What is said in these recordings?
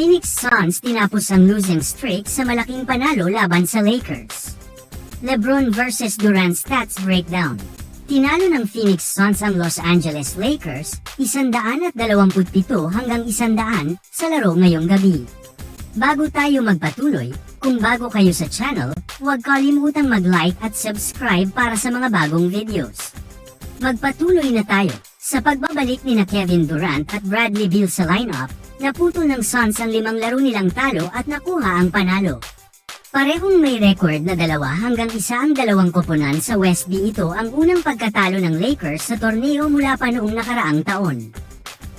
Phoenix Suns tinapos ang losing streak sa malaking panalo laban sa Lakers. LeBron versus Durant stats breakdown. Tinalo ng Phoenix Suns ang Los Angeles Lakers, 127 hanggang 100 sa laro ngayong gabi. Bago tayo magpatuloy, kung bago kayo sa channel, huwag kalimutang mag-like at subscribe para sa mga bagong videos. Magpatuloy na tayo. Sa pagbabalik ni na Kevin Durant at Bradley Beal sa lineup, naputol ng Suns ang limang laro nilang talo at nakuha ang panalo. Parehong may record na dalawa hanggang isa ang dalawang koponan sa West B ito ang unang pagkatalo ng Lakers sa torneo mula pa noong nakaraang taon.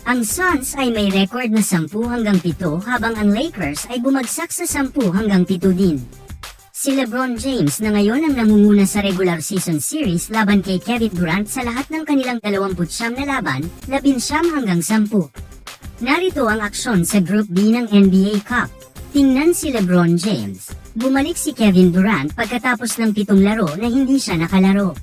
Ang Suns ay may record na 10 hanggang 7 habang ang Lakers ay bumagsak sa 10 hanggang 7 din. Si LeBron James na ngayon ang nangunguna sa regular season series laban kay Kevin Durant sa lahat ng kanilang 29 na laban, 19 hanggang 10. Narito ang aksyon sa Group B ng NBA Cup. Tingnan si LeBron James. Bumalik si Kevin Durant pagkatapos ng pitong laro na hindi siya nakalaro.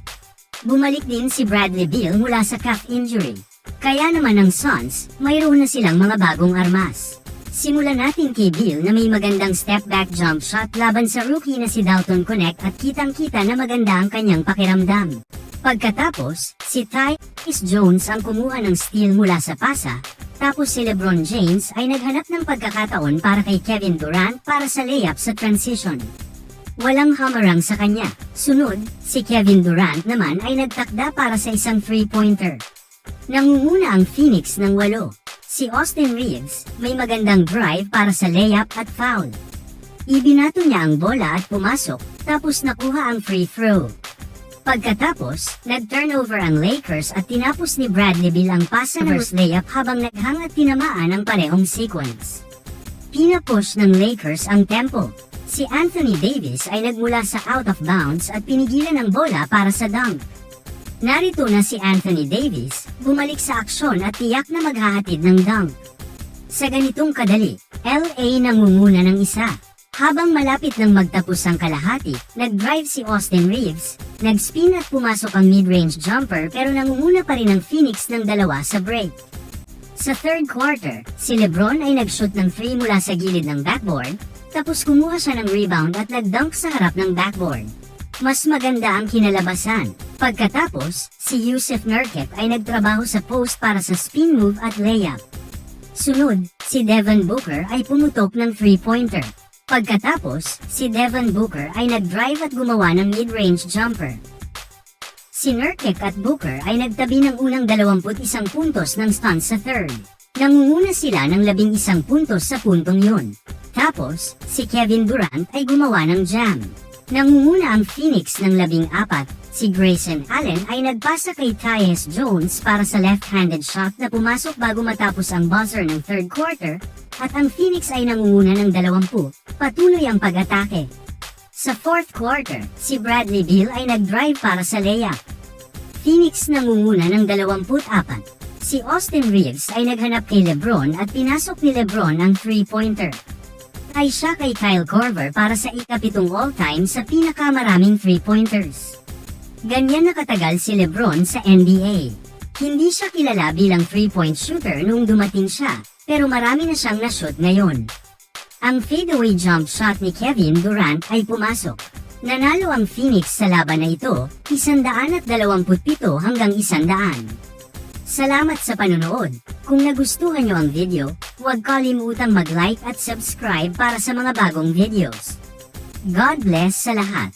Bumalik din si Bradley Beal mula sa calf injury. Kaya naman ng Suns, mayroon na silang mga bagong armas. Simulan natin kay Bill na may magandang step back jump shot laban sa rookie na si Dalton Connect at kitang-kita na maganda ang kanyang pakiramdam. Pagkatapos, si Tyus Jones ang kumuha ng steal mula sa pasa, tapos si LeBron James ay naghanap ng pagkakataon para kay Kevin Durant para sa layup sa transition. Walang hamarang sa kanya. Sunod, si Kevin Durant naman ay nagtakda para sa isang three-pointer. Nangunguna ang Phoenix ng walo. Si Austin Reeves, may magandang drive para sa layup at foul. Ibinato niya ang bola at pumasok, tapos nakuha ang free throw. Pagkatapos, nag-turnover ang Lakers at tinapos ni Bradley Beal ang pasa ng layup habang naghang at tinamaan ang parehong sequence. Pinapush ng Lakers ang tempo. Si Anthony Davis ay nagmula sa out of bounds at pinigilan ang bola para sa dunk. Narito na si Anthony Davis, bumalik sa aksyon at tiyak na maghahatid ng dunk. Sa ganitong kadali, LA nangunguna ng isa. Habang malapit nang magtapos ang kalahati, nag-drive si Austin Reeves, nag-spin at pumasok ang mid-range jumper pero nangunguna pa rin ang Phoenix ng dalawa sa break. Sa third quarter, si Lebron ay nag-shoot ng 3 mula sa gilid ng backboard, tapos kumuha siya ng rebound at nag-dunk sa harap ng backboard. Mas maganda ang kinalabasan. Pagkatapos, si Yusuf Nurkic ay nagtrabaho sa post para sa spin move at layup. Sunod, si Devin Booker ay pumutok ng three-pointer. Pagkatapos, si Devin Booker ay nag-drive at gumawa ng mid-range jumper. Si Nurkic at Booker ay nagtabi ng unang 21 puntos ng Suns sa third. Nangunguna sila ng 11 puntos sa puntong yun. Tapos, si Kevin Durant ay gumawa ng jam. Nangunguna ang Phoenix ng 14, si Grayson Allen ay nagpasa kay Tyus Jones para sa left-handed shot na pumasok bago matapos ang buzzer ng third quarter, at ang Phoenix ay nangunguna ng 20, patuloy ang pag-atake. Sa fourth quarter, si Bradley Beal ay nag-drive para sa layup. Phoenix nangunguna ng 24. Si Austin Reeves ay naghanap kay Lebron at pinasok ni Lebron ang three-pointer. Ay siya kay Kyle Korver para sa ikapitong all-time sa pinakamaraming three-pointers. Ganyan nakatagal si Lebron sa NBA. Hindi siya kilala bilang three-point shooter nung dumating siya, pero marami na siyang na-shoot ngayon. Ang fadeaway jump shot ni Kevin Durant ay pumasok. Nanalo ang Phoenix sa laban na ito, 127 hanggang 100. Salamat sa panonood. Kung nagustuhan nyo ang video, huwag kalimutang mag-like at subscribe para sa mga bagong videos. God bless sa lahat.